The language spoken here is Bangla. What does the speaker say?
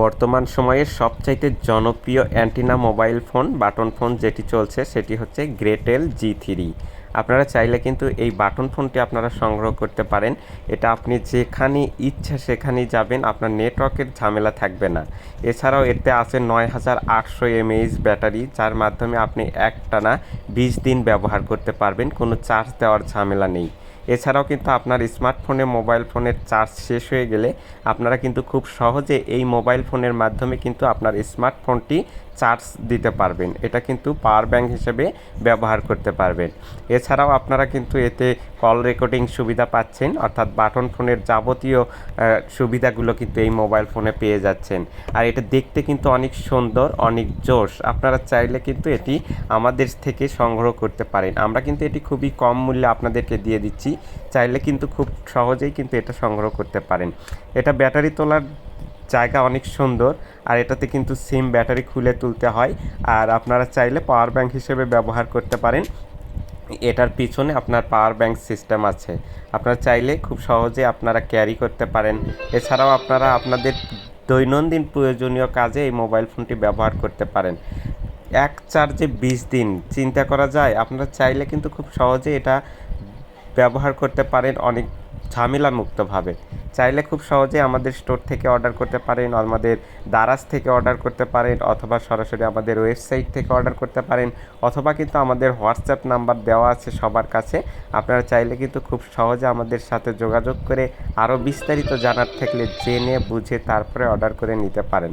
বর্তমান সময়ের সবচাইতে জনপ্রিয় antenna mobile phone, button phone যেটি চলছে, সেটি হচ্ছে গ্রেটেল জি থ্রি আপনারা চাইলে কিন্তু এই বাটন ফোনটি আপনারা সংগ্রহ করতে পারেন। এটা আপনি যেখানে ইচ্ছা সেখানেই যাবেন, আপনার নেটওয়ার্কের ঝামেলা থাকবে না। এছাড়াও এতে আছে নয় হাজার আটশো এমএইচ ব্যাটারি, যার মাধ্যমে আপনি একটানা বিশ দিন ব্যবহার করতে পারবেন, কোনো চার্জ দেওয়ার ঝামেলা নেই। এছাড়াও কিন্তু আপনার স্মার্টফোনে, মোবাইল ফোনের চার্জ শেষ হয়ে গেলে আপনারা কিন্তু খুব সহজে এই মোবাইল ফোনের মাধ্যমে কিন্তু আপনার স্মার্টফোনটি চার্জ দিতে পারবেন। এটা কিন্তু পাওয়ার ব্যাংক হিসেবে ব্যবহার করতে পারবেন। এছাড়াও আপনারা কিন্তু এতে কল রেকর্ডিং সুবিধা পাচ্ছেন, অর্থাৎ বাটন ফোনের যাবতীয় সুবিধাগুলো কিন্তু এই মোবাইল ফোনে পেয়ে যাচ্ছেন। আর এটা দেখতে কিন্তু অনেক সুন্দর, অনেক জোশ। আপনারা চাইলে কিন্তু এটি আমাদের থেকে সংগ্রহ করতে পারেন। আমরা কিন্তু এটি খুবই কম মূল্যে আপনাদেরকে দিয়ে দিচ্ছি। চাইলে কিন্তু খুব সহজেই কিন্তু এটা সংগ্রহ করতে পারেন। এটা ব্যাটারি তোলার জায়গা অনেক সুন্দর, আর এটাতে কিন্তু সিম ব্যাটারি খুলে তুলতে হয়, আর আপনারা চাইলে পাওয়ার ব্যাংক হিসেবে ব্যবহার করতে পারেন। এটার পিছনে আপনার পাওয়ার ব্যাংক সিস্টেম আছে। আপনারা চাইলে খুব সহজে আপনারা ক্যারি করতে পারেন। এছাড়াও আপনারা আপনাদের দৈনন্দিন প্রয়োজনীয় কাজে এই মোবাইল ফোনটি ব্যবহার করতে পারেন। এক চার্জে বিশ দিন, চিন্তা করা যায়। আপনারা চাইলে কিন্তু খুব সহজে এটা ব্যবহার করতে পারেন অনেক ঝামেলা মুক্তভাবে চাইলে খুব সহজে আমাদের স্টোর থেকে অর্ডার করতে পারেন, আমাদের দারাজ থেকে অর্ডার করতে পারেন, অথবা সরাসরি আমাদের ওয়েবসাইট থেকে অর্ডার করতে পারেন, অথবা কিন্তু আমাদের হোয়াটসঅ্যাপ নাম্বার দেওয়া আছে সবার কাছে। আপনারা চাইলে কিন্তু খুব সহজে আমাদের সাথে যোগাযোগ করে আরও বিস্তারিত জানার থাকলে জেনে, বুঝে তারপরে অর্ডার করে নিতে পারেন।